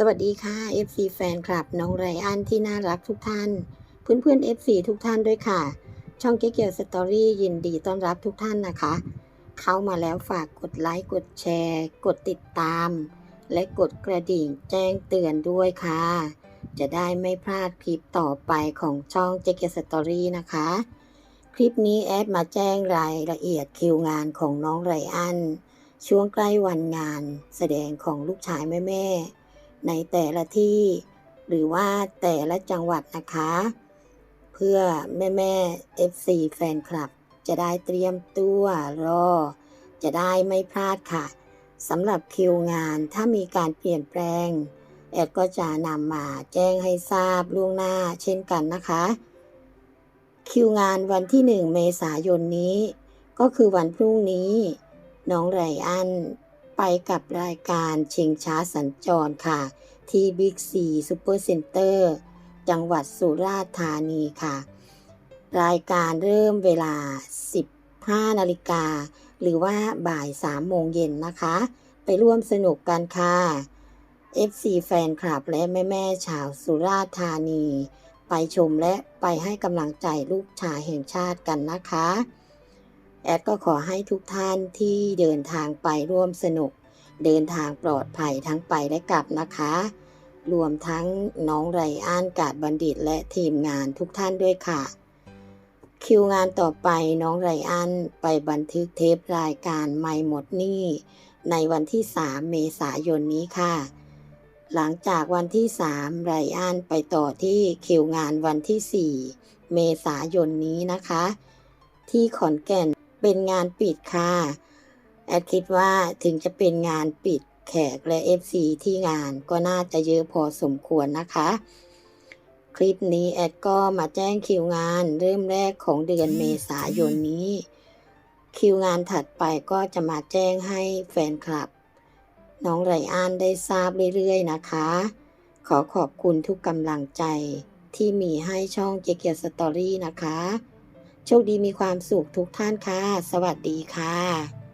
สวัสดีค่ะ FC แฟนคลับน้องไรอันที่น่ารักทุกท่าน เพื่อนเพื่อนๆ FC ทุกท่านด้วยค่ะ ช่องเก๊เกียวสตอรี่ยินดีต้อนรับทุกท่านนะคะ เข้ามาแล้วฝากกดไลค์ กดแชร์ กดติดตาม และกดกระดิ่งแจ้งเตือนด้วยค่ะ จะได้ไม่พลาดคลิปต่อไปของช่องเจเกียวสตอรี่นะคะ คลิปนี้แอดมาแจ้งรายละเอียดคิวงานของน้องไรอันช่วงใกล้วันงานแสดงของลูกชายแม่แม่ ในแต่ละที่ หรือว่าแต่ละจังหวัดนะคะ เพื่อแม่แม่ๆ FC แฟนคลับ จะได้เตรียมตัวรอ จะได้ไม่พลาดค่ะสำหรับคิวงานถ้ามีการเปลี่ยนแปลง แอดก็จะนำมาแจ้งให้ทราบล่วงหน้าเช่นกันนะคะ คิวงานวันที่ 1 เมษายนนี้ ก็คือวันพรุ่งนี้ น้องไรอัน ไปกับรายการชิงช้าสัญจรค่ะ ที่บิ๊กซีซูเปอร์เซ็นเตอร์จังหวัดสุราษฎร์ธานีค่ะ รายการเริ่มเวลา 15 นาฬิกา หรือว่าบ่าย 3 โมงเย็นนะคะ ไปร่วมสนุกกันค่ะ FC แฟนคลับและแม่ ๆ ชาวสุราษฎร์ธานี ไปชมและไปให้กำลังใจลูกชายแห่งชาติกันนะคะ แอดก็ขอให้ทุกท่านที่เดินทางไปร่วมสนุก เดินทางปลอดภัยทั้งไปและกลับนะคะ รวมทั้งน้องไรอันกาดบัณฑิตและทีมงานทุกท่านด้วยค่ะ คิวงานต่อไปน้องไรอันไปบันทึกเทปรายการไม่หมดหนี้ในวันที่ 3 เมษายนนี้ค่ะ หลังจากวันที่ 3 ไรอันไปต่อที่คิวงานวันที่ 4 เมษายนนี้นะคะ ที่ขอนแก่น เป็นงานปิดค่ะแอดคิดว่าถึงจะเป็นงานปิดแขกและ FC ที่งานก็น่าจะเยอะพอสมควรนะคะ คลิปนี้แอดก็มาแจ้งคิวงานเริ่มแรกของเดือนเมษายนนี้ คิวงานถัดไปก็จะมาแจ้งให้แฟนคลับ น้องไรอันได้ทราบเรื่อยๆนะคะ ขอขอบคุณทุกกำลังใจที่มีให้ช่องเจเกียสตอรี่นะคะ โชคดีมีความสุขทุกท่านค่ะ สวัสดีค่ะ